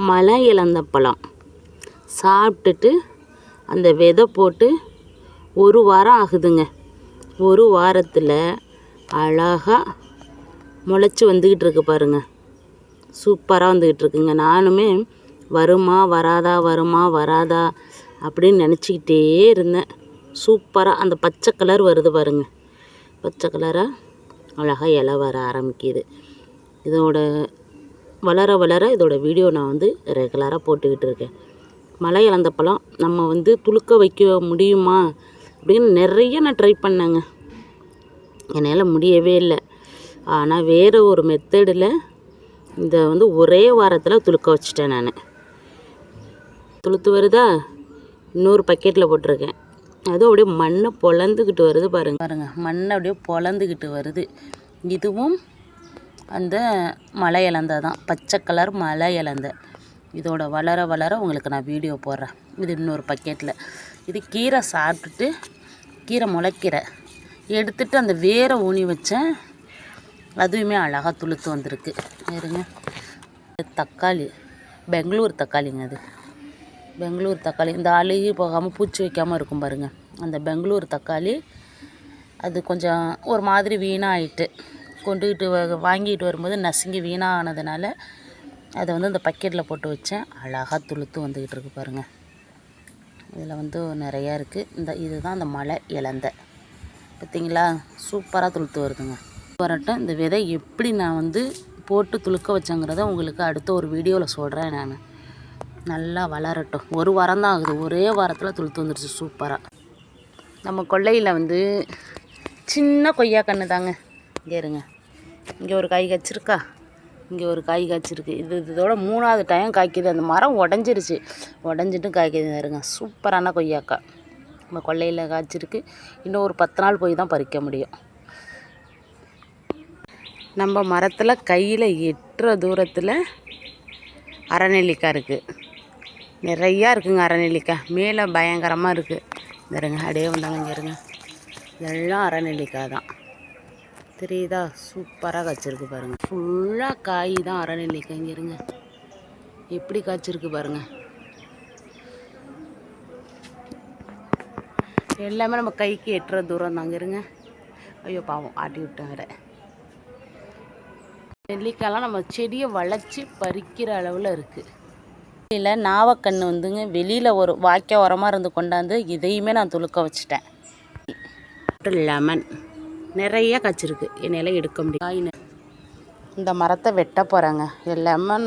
மலை இழந்த பழம். சாப்பிட்டுட்டு அந்த விதை போட்டு ஒரு வாரம் ஆகுதுங்க. ஒரு வாரத்தில் அழகாக முளைச்சி வந்துக்கிட்டு இருக்கு பாருங்க. சூப்பராக வந்துக்கிட்டு இருக்குங்க. நானுமே வருமா வராதா வருமா வராதா அப்படின்னு நினச்சிக்கிட்டே இருந்தேன். சூப்பராக அந்த பச்சை கலர் வருது பாருங்க. பச்சை கலராக அழகாக இலை வர ஆரம்பிக்குது. இதோட வளர வளர இதோட வீடியோ நான் வந்து ரெகுலராக போட்டுக்கிட்டு இருக்கேன். மலை இழந்த பழம் நம்ம வந்து துளுக்க வைக்க முடியுமா அப்படின்னு நிறைய நான் ட்ரை பண்ணேங்க. என்னால் முடியவே இல்லை. ஆனால் வேறு ஒரு மெத்தடில் இந்த வந்து ஒரே வாரத்தில் துளுக்க வச்சிட்டேன் நான். துளுத்து வருதா? இன்னொரு பக்கெட்டில் போட்டிருக்கேன். அதுவும் அப்படியே மண்ணை பொழந்துக்கிட்டு வருது பாருங்கள் பாருங்கள் மண்ணை அப்படியே பொழந்துக்கிட்டு வருது. இதுவும் அந்த மலை இலந்தை தான். பச்சை கலர் மலை இலந்தை. இதோட வளர வளர உங்களுக்கு நான் வீடியோ போடுறேன். இது இன்னொரு பக்கெட்டில் இது கீரை சாப்பிட்டுட்டு கீரை முளைக்கீரை. எடுத்துட்டு அந்த வேரை ஊனி வச்சேன். அதுவுமே அழகாக துளுத்து வந்திருக்கு. இருங்க. தக்காளி. பெங்களூர் தக்காளிங்க அது. பெங்களூர் தக்காளி. இந்த அழுகி போகாமல் பூச்சி வைக்காமல் இருக்கும் பாருங்கள் அந்த பெங்களூர் தக்காளி அது கொஞ்சம் ஒரு மாதிரி வீணாகிட்டு கொண்டுக்கிட்டு வ- வாங்கிட்டு வரும்போது நசுங்கி வீணானதுனால அதை வந்து இந்த பக்கெட்டில் போட்டு வச்சேன். அழகாக துளுத்து வந்துக்கிட்டு இருக்கு பாருங்கள் இதில் வந்து நிறையா இருக்குது இந்த இதுதான் அந்த மலை இழந்த பார்த்தீங்களா சூப்பராக துளுத்து வருதுங்க. வரட்டும் இந்த விதை எப்படி நான் வந்து போட்டு துளுக்க வச்சேங்கிறத உங்களுக்கு அடுத்த ஒரு வீடியோவில் சொல்கிறேன் நான். நல்லா வளரட்டும். ஒரு வாரம் தான் ஆகுது. ஒரே வாரத்தில் துளுத்து வந்துருச்சு. சூப்பராக நம்ம கொல்லையில் வந்து சின்ன கொய்யா கன்று தாங்க. இங்கே இருங்க. இங்கே ஒரு காய் காய்ச்சிருக்கா? இங்கே ஒரு காய் காய்ச்சிருக்கு. இது இதோட மூணாவது டைம் காய்க்குது. அந்த மரம் உடஞ்சிருச்சு. உடஞ்சிட்டு காய்க்குது. இருங்க. சூப்பரான கொய்யாக்காய் நம்ம கொல்லையில் காய்ச்சிருக்கு. இன்னும் ஒரு பத்து நாள் போய் தான் பறிக்க முடியும். நம்ம மரத்தில் கையில் எட்டுற தூரத்தில் அரநெல்லிக்காய் இருக்குது நிறையா இருக்குங்க அரநெல்லிக்காய். மேலே பயங்கரமாக இருக்குது இந்த இருங்க. அப்படியே வந்தாங்க. இங்கே இருங்க. இதெல்லாம் அரநெல்லிக்காய் தான். தெரியுதா? சூப்பராக காய்ச்சிருக்கு பாருங்கள் ஃபுல்லாக காய் தான் அரநெல்லிக்காய் இங்கே இருங்க. எப்படி காய்ச்சிருக்கு பாருங்கள் எல்லாமே நம்ம கைக்கு எட்டுற தூரம் தாங்க இருங்க. ஐயோ பாவம். ஆட்டி விட்டேன் வேற. நெல்லிக்காய்லாம் நம்ம செடியை வளைச்சி பறிக்கிற அளவில் இருக்குது இல்லை நாவக்கன்று வந்துங்க. வெளியில் ஒரு வாய்க்கால் உரமாக இருந்து கொண்டாந்து இதையுமே நான் துளுக்க வச்சுட்டேன். லெமன் நிறைய காய்ச்சிருக்கு. என்னையெல்லாம் எடுக்க முடியும் காய் இந்த மரத்தை வெட்ட போகிறேங்க லெமன்